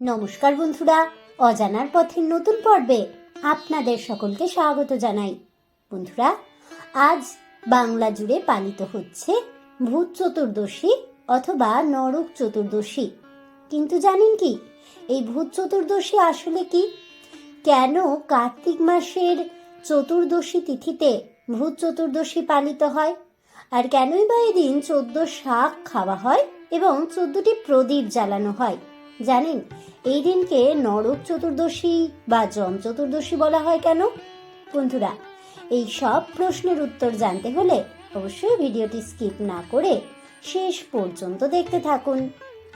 নমস্কার বন্ধুরা, অজানার পথের নতুন পর্বে আপনাদের সকলকে স্বাগত জানাই। বন্ধুরা, আজ বাংলা জুড়ে পালিত হচ্ছে ভূত চতুর্দশী অথবা নরক চতুর্দশী। কিন্তু জানেন কি, এই ভূত চতুর্দশী আসলে কি? কেন কার্তিক মাসের চতুর্দশী তিথিতে ভূত চতুর্দশী পালিত হয়? আর কেনই বা এদিন চোদ্দ শাক খাওয়া হয় এবং চোদ্দটি প্রদীপ জ্বালানো হয়? জানেন, এই দিনকে নরক চতুর্দশী বা যম চতুর্দশী বলা হয় কেন? বন্ধুরা, এই সব প্রশ্নের উত্তর জানতে হলে অবশ্যই ভিডিওটি স্কিপ না করে শেষ পর্যন্ত দেখতে থাকুন।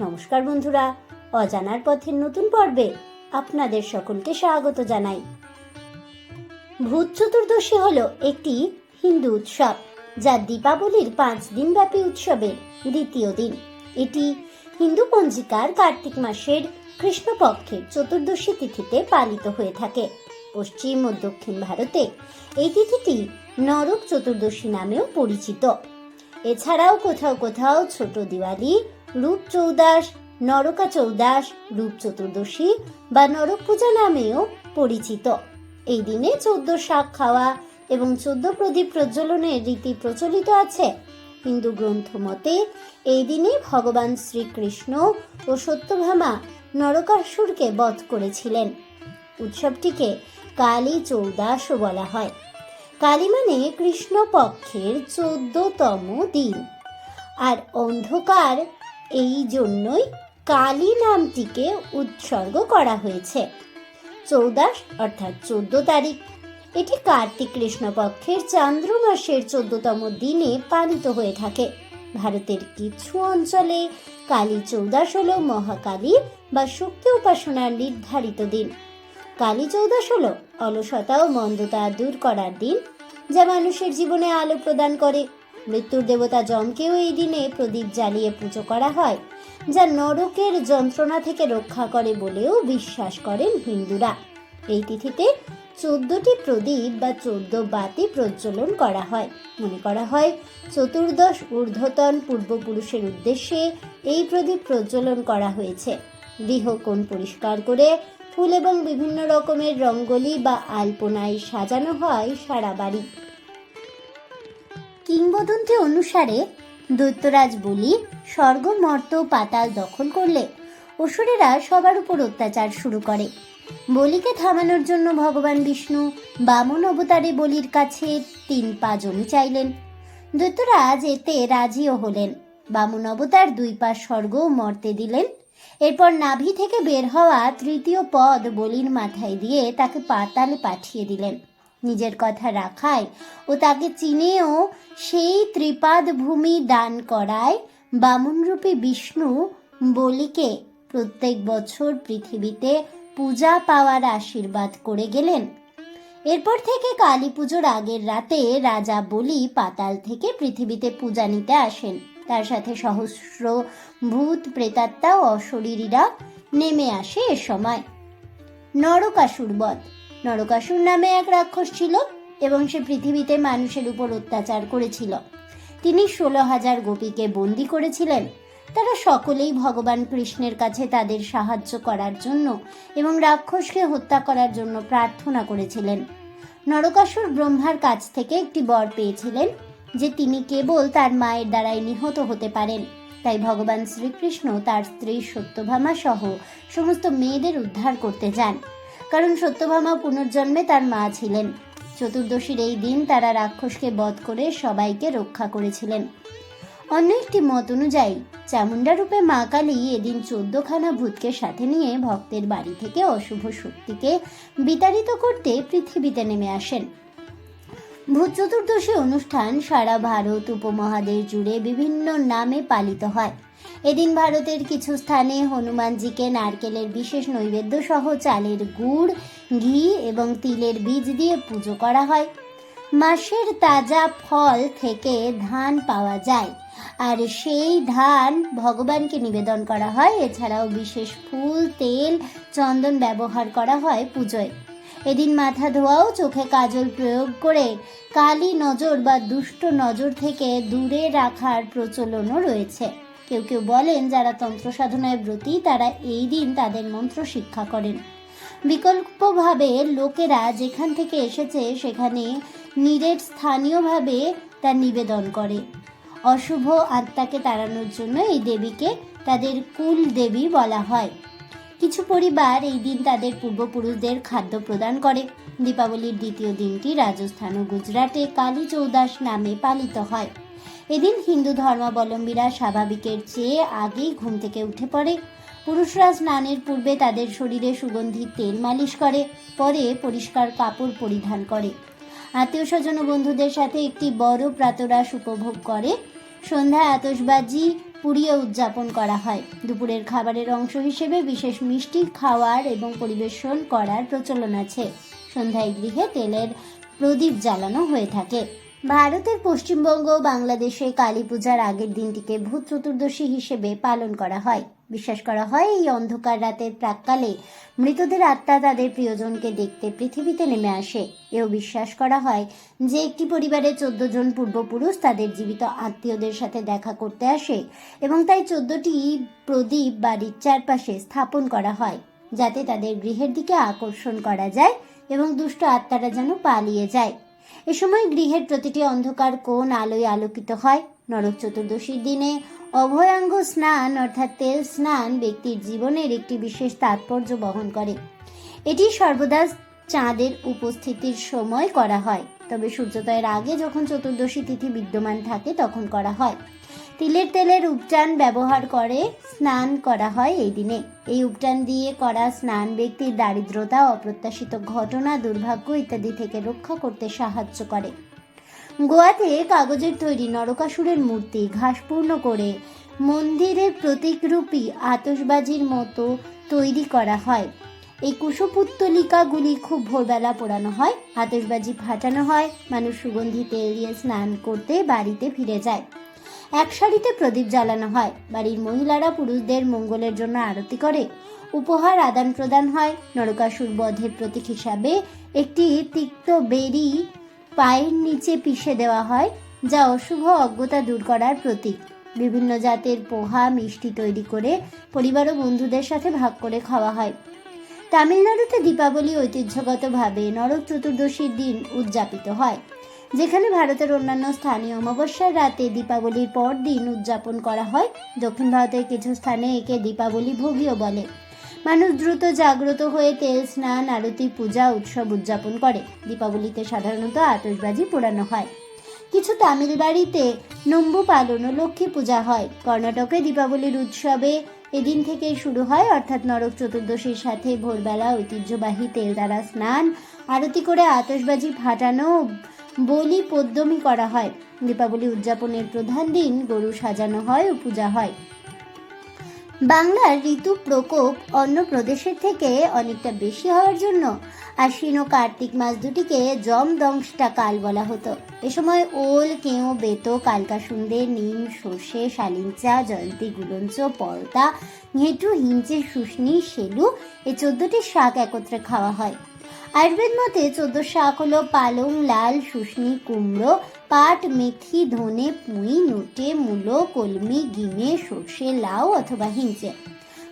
নমস্কার বন্ধুরা, অজানার পথের নতুন পর্বে আপনাদের সকলকে স্বাগত জানাই। ভূত চতুর্দশী হলো একটি হিন্দু উৎসব, যা দীপাবলির পাঁচ দিনব্যাপী উৎসবের দ্বিতীয় দিন। এটি হিন্দু পঞ্জিকার কার্তিক মাসের কৃষ্ণপক্ষের চতুর্দশী তিথিতে পালিত হয়ে থাকে। পশ্চিম ও দক্ষিণ ভারতে এই তিথিটি নরক চতুর্দশী নামেও পরিচিত। এছাড়াও কোথাও কোথাও ছোট দিওয়ালি, রূপ চৌদাস, নরকা চৌদাস, রূপ চতুর্দশী বা নরক পূজা নামেও পরিচিত। এই দিনে চোদ্দ শাক খাওয়া এবং চোদ্দ প্রদীপ প্রজ্বলনের রীতি প্রচলিত আছে। হিন্দু গ্রন্থ মতে এই দিনে ভগবান শ্রীকৃষ্ণ ও সত্যভামা নরকাসুরকে বধ করেছিলেন। উৎসবটিকে কালী চৌদাসও বলা হয়। কালী মানে কৃষ্ণপক্ষের চোদ্দতম দিন। আর অন্ধকার এই জন্যই কালী নামটিকে উৎসর্গ করা হয়েছে। চৌদাস অর্থাৎ চোদ্দ তারিখ এটি কার্তিক কৃষ্ণপক্ষের চান্দ্র মাসের চোদ্দতম দিনে পালিত হয়ে থাকে। ভারতের কিছু অঞ্চলে কালী চৌদাস হল মহাকালী বা শক্তি উপাসনার নির্ধারিত দিন। কালী চৌদাস হল অলসতা ও মন্দতা দূর করার দিন, যা মানুষের জীবনে আলো প্রদান করে। মৃত্যুর দেবতা যমকেও এই দিনে প্রদীপ জ্বালিয়ে পুজো করা হয়, যা নরকের যন্ত্রণা থেকে রক্ষা করে বলেও বিশ্বাস করেন হিন্দুরা। এই তিথিতে চোদ্দটি প্রদীপ বা চোদ্দ বাতি প্রজ্বলন করা হয়। মনে করা হয়, চতুর্দশ ঊর্ধ্বতন পূর্বপুরুষের উদ্দেশ্যে এই প্রদীপ প্রজ্বলন করা হয়েছে। গৃহকোণ পরিষ্কার করে ফুল এবং বিভিন্ন রকমের রঙ্গোলি বা আলপনায় সাজানো হয় সারা বাড়ি। কিংবদন্তি অনুসারে দৈত্যরাজ বলি স্বর্গ মর্ত পাতাল দখল করলে অসুরেরা সবার উপর অত্যাচার শুরু করে। বলিকে থামানোর জন্য ভগবান বিষ্ণু বামন অবতারে বলির কাছে তিন পা জমি চাইলেন। দৈত্যরাজ এতে রাজিও হলেন। বামন অবতার দুই পা স্বর্গ মর্তে দিলেন। এরপর নাভি থেকে বের হওয়া তৃতীয় পদ বলির মাথায় দিয়ে তাকে পাতালে পাঠিয়ে দিলেন। নিজের কথা রাখায় ও তাকে চিনেও সেই ত্রিপাদ ভূমি দান করায় বামনরূপী বিষ্ণু বলিকে প্রত্যেক বছর পৃথিবীতে পূজা পাওয়ার আশীর্বাদ করে গেলেন। এরপর থেকে কালী পুজোর আগের রাতে রাজা বলি পাতাল থেকে পৃথিবীতে পূজা নিতে আসেন। তার সাথে সহস্র ভূত, প্রেতাত্মা ও অশরীরীরা নেমে আসে এ সময়। নরকাসুর বধ। নরকাসুর নামে এক রাক্ষস ছিল এবং সে পৃথিবীতে মানুষের উপর অত্যাচার করেছিল। তিনি ষোলো হাজার গোপীকে বন্দি করেছিলেন। তারা সকলেই ভগবান কৃষ্ণের কাছে তাদের সাহায্য করার জন্য এবং রাক্ষসকে হত্যা করার জন্য প্রার্থনা করেছিলেন। নরকাসুর ব্রহ্মার কাছ থেকে একটি বর পেয়েছিলেন, যে তিনি কেবল তার মায়ের দ্বারাই নিহত হতে পারেন। তাই ভগবান শ্রীকৃষ্ণ তার স্ত্রী সত্যভামা সহ সমস্ত মেয়েদের উদ্ধার করতে যান। কারণ সত্যভামা পুনর্জন্মে তার মা ছিলেন। চতুর্দশীর এই দিন তারা রাক্ষসকে বধ করে সবাইকে রক্ষা করেছিলেন। অন্য একটি মত অনুযায়ী চামুন্ডা রূপে মা কালী এদিন চোদ্দখানা ভূতকে সাথে নিয়ে ভক্তের বাড়ি থেকে অশুভ শক্তিকে বিতাড়িত করতে পৃথিবীতে নেমে আসেন। ভূত চতুর্দশী অনুষ্ঠান সারা ভারত উপমহাদেশ জুড়ে বিভিন্ন নামে পালিত হয়। এদিন ভারতের কিছু স্থানে হনুমানজিকে নারকেলের বিশেষ নৈবেদ্য সহ চালের গুড়, ঘি এবং তিলের বীজ দিয়ে পুজো করা হয়। মাসের তাজা ফল থেকে ধান পাওয়া যায়। আর সেই ধান ভগবানকে নিবেদন করা হয়। এছাড়াও বিশেষ ফুল, তেল, চন্দন ব্যবহার করা হয় পুজোয়। এদিন মাথা ধোয়াও, চোখে কাজল প্রয়োগ করে কালী নজর বা দুষ্ট নজর থেকে দূরে রাখার প্রচলনও রয়েছে। কেউ কেউ বলেন, যারা তন্ত্র সাধনায় ব্রতী, তারা এই দিন তাদের মন্ত্র শিক্ষা করেন। বিকল্পভাবে লোকেরা যেখান থেকে এসেছে, সেখানে নিরেট স্থানীয়ভাবে তা নিবেদন করে। অশুভ আত্মাকে তাড়ানোর জন্য এই দেবীকে তাদের কুল দেবী বলা হয়। কিছু পরিবার এই দিন তাদের পূর্বপুরুষদের খাদ্য প্রদান করে। দীপাবলির দ্বিতীয় দিনটি রাজস্থান ও গুজরাটে কালী চৌদাস নামে পালিত হয়। এদিন হিন্দু ধর্মাবলম্বীরা স্বাভাবিকের চেয়ে আগেই ঘুম থেকে উঠে পড়ে। পুরুষরা স্নানের পূর্বে তাদের শরীরে সুগন্ধি তেল মালিশ করে, পরে পরিষ্কার কাপড় পরিধান করে। আত্মীয় স্বজন ও বন্ধুদের সাথে একটি বড় প্রাতরাস উপভোগ করে। সন্ধ্যায় আতসবাজি পুড়িয়ে উদযাপন করা হয়। দুপুরের খাবারের অংশ হিসেবে বিশেষ মিষ্টি, খাওয়ার এবং পরিবেশন করার প্রচলন আছে। সন্ধ্যায় গৃহে তেলের প্রদীপ জ্বালানো হয়ে থাকে। ভারতের পশ্চিমবঙ্গ ও বাংলাদেশে কালী পূজার আগের দিনটিকে ভূত চতুর্দশী হিসেবে পালন করা হয়। বিশ্বাস করা হয়, এই অন্ধকার রাতের প্রাককালে মৃতদের আত্মা তাদের প্রিয়জনকে দেখতে পৃথিবীতে নেমে আসে। এও বিশ্বাস করা হয় যে একটি পরিবারে চোদ্দ জন পূর্বপুরুষ তাদের জীবিত আত্মীয়দের সাথে দেখা করতে আসে এবং তাই চোদ্দটি প্রদীপ বাড়ির চারপাশে স্থাপন করা হয়, যাতে তাদের গৃহের দিকে আকর্ষণ করা যায় এবং দুষ্ট আত্মারা যেন পালিয়ে যায়। এ সময় গৃহের প্রতিটি অন্ধকার কোণ আলোয় আলোকিত হয়। নরক চতুর্দশীর দিনে অভয়াঙ্গ স্নান, অর্থাৎ তেল স্নান, ব্যক্তির জীবনের একটি বিশেষ তাৎপর্য বহন করে। এটি সর্বদা চাঁদের উপস্থিতির সময় করা হয়। তবে সূর্যোদয়ের আগে যখন চতুর্দশী তিথি বিদ্যমান থাকে, তখন করা হয়। তিলের তেলের উপটান ব্যবহার করে স্নান করা হয় এই দিনে। এই উপটান দিয়ে করা স্নান ব্যক্তির দারিদ্রতা, অপ্রত্যাশিত ঘটনা, দুর্ভাগ্য ইত্যাদি থেকে রক্ষা করতে সাহায্য করে। গোয়াতে কাগজের তৈরি নরকাসুরের মূর্তি ঘাসপূর্ণ করে মন্দিরের প্রতীকরূপী আতসবাজির মতো তৈরি করা হয়। এই কুশপুত্তলিকাগুলি খুব ভোরবেলা পোড়ানো হয় আতসবাজি ফাটানো হয়, মানুষ সুগন্ধি তেল দিয়ে স্নান করতে বাড়িতে ফিরে যায়। এক সারিতে প্রদীপ জ্বালানো হয়। বাড়ির মহিলারা পুরুষদের মঙ্গলের জন্য আরতি করে। উপহার আদান প্রদান হয়। নরকাসুর বধের প্রতীক হিসাবে একটি তিক্ত বেরি পায়ের নিচে পিষে দেওয়া হয়, যা অশুভ অজ্ঞতা দূর করার প্রতীক। বিভিন্ন জাতের পোহা, মিষ্টি তৈরি করে পরিবার ও বন্ধুদের সাথে ভাগ করে খাওয়া হয়। তামিলনাড়ুতে দীপাবলি ঐতিহ্যগতভাবে নরক চতুর্দশীর দিন উদযাপিত হয়। যেখানে ভারতের অন্যান্য স্থানীয় অমাবস্যার রাতে দীপাবলির পর দিন উদযাপন করা হয়, দক্ষিণ ভারতের কিছু স্থানে একে দীপাবলি ভোগীও বলে। মানুষ দ্রুত জাগ্রত হয়ে তেল, স্নান, আরতি, পূজা, উৎসব উদযাপন করে। দীপাবলিতে সাধারণত আতশবাজি পোড়ানো হয়। কিছু তামিল বাড়িতে নম্বু পালন ও লক্ষ্মী পূজা হয়। কর্ণাটকে দীপাবলির উৎসবে এদিন থেকেই শুরু হয়, অর্থাৎ নরক চতুর্দশীর সাথে ভোরবেলা ঐতিহ্যবাহী তেল দ্বারা স্নান, আরতি করে আতশবাজি ফাটানো বলি পদ্যমি করা হয়। দীপাবলি উদযাপনের প্রধান দিন গরু সাজানো হয় ও পূজা হয়। বাংলার ঋতু প্রকোপ অন্য প্রদেশের থেকে অনেকটা বেশি হওয়ার জন্য আশ্বিন ও কার্তিক মাস দুটিকে জমদংশটা কাল বলা হতো। এ সময় ওল কেঁও বেতো কালকাসুন্দে নিম, সর্ষে শালিঞ্চা জয়ন্তী, গুলঞ্চ পরতা ঘেঁটু হিঞ্চে শুশনি, সেলু এই চোদ্দটি শাক একত্রে খাওয়া হয়। আয়ুর্বেদ মতে চোদ্দ শাক হলো পালং, লাল শুশনি কুমড়ো, পাট, মেথি, ধনে, পুঁই, নোটে, মূলো, কলমি, গিমে, সর্ষে, লাউ অথবা হিঞ্চে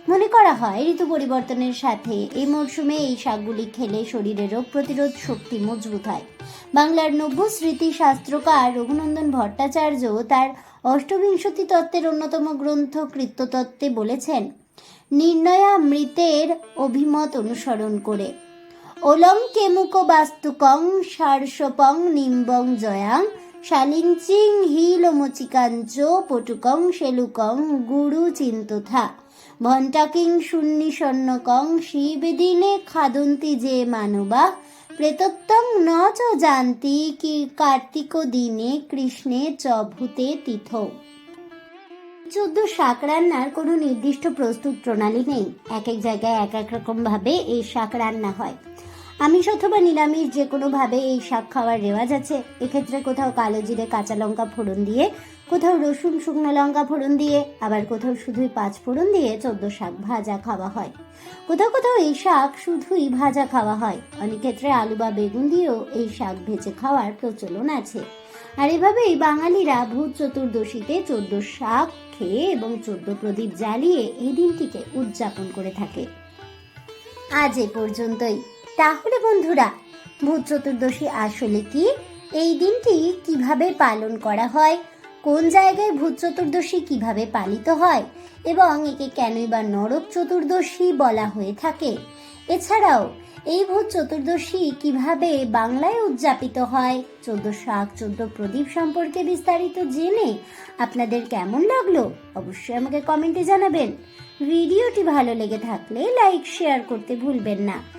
মনে করা হয় ঋতু পরিবর্তনের সাথে এই মরশুমে এই শাকগুলি খেলে শরীরের রোগ প্রতিরোধ শক্তি মজবুত হয়। বাংলার নব্য স্মৃতি শাস্ত্রকার রঘুনন্দন ভট্টাচার্য তার অষ্টবিংশতি তত্ত্বের অন্যতম গ্রন্থ কৃত্যতত্ত্বে বলেছেন নির্ণয়া মৃতের অভিমত অনুসরণ করে। ওলং কেমুক বাস্তুকং সারসপং নিম্বং জয়াং শালিঞ্চিং হিলমচিকাঞ্চ পটুকং সেলুকং গুরু চিন্তথা ভণ্টাকিং শূন্যি শিবদিনে খাদন্তি যে মানবা। প্রেতত্বং ন চ জানতি, কি কার্তিক দিনে কৃষ্ণে চ ভূতে তীর্থ চোদ্দ শাক রান্নার কোনো নির্দিষ্ট প্রস্তুত প্রণালী নেই। এক এক জায়গায় এক এক রকম ভাবে এই শাক রান্না হয়। আমিষ অথবা নিরামিষ যে কোনোভাবে এই শাক খাওয়ার রেওয়াজ আছে, এক্ষেত্রে কোথাও কালো জিরে, কাঁচা লঙ্কা ফোড়ন দিয়ে, কোথাও রসুন, শুকনো লঙ্কা ফোড়ন দিয়ে, আবার কোথাও শুধুই পাঁচ ফোড়ন দিয়ে চোদ্দ শাক ভাজা খাওয়া হয়। কোথাও কোথাও এই শাক শুধুই ভাজা খাওয়া হয়। অনেক ক্ষেত্রে আলু বা বেগুন দিয়েও এই শাক ভেজে খাওয়ার প্রচলন আছে। আর এভাবেই বাঙালিরা ভূত চতুর্দশীতে চোদ্দ শাক খেয়ে এবং চোদ্দ প্রদীপ জ্বালিয়ে এই দিনটিকে উদযাপন করে থাকে। আজ এ পর্যন্তই। তাহলে বন্ধুরা ভূত চতুর্দশী আসলে কি? এই দিনটি কীভাবে পালন করা হয়? কোন জায়গায় ভূত চতুর্দশী কীভাবে পালিত হয়? এবং একে কেনই বা নরক চতুর্দশী বলা হয়ে থাকে? এছাড়াও, এই ভূত চতুর্দশী কীভাবে বাংলায় উদযাপিত হয়? চোদ্দ শাক, চোদ্দ প্রদীপ সম্পর্কে বিস্তারিত জেনে আপনাদের কেমন লাগল অবশ্যই আমাকে কমেন্টে জানাবেন। ভিডিওটি ভালো লেগে থাকলে লাইক, শেয়ার করতে ভুলবেন না।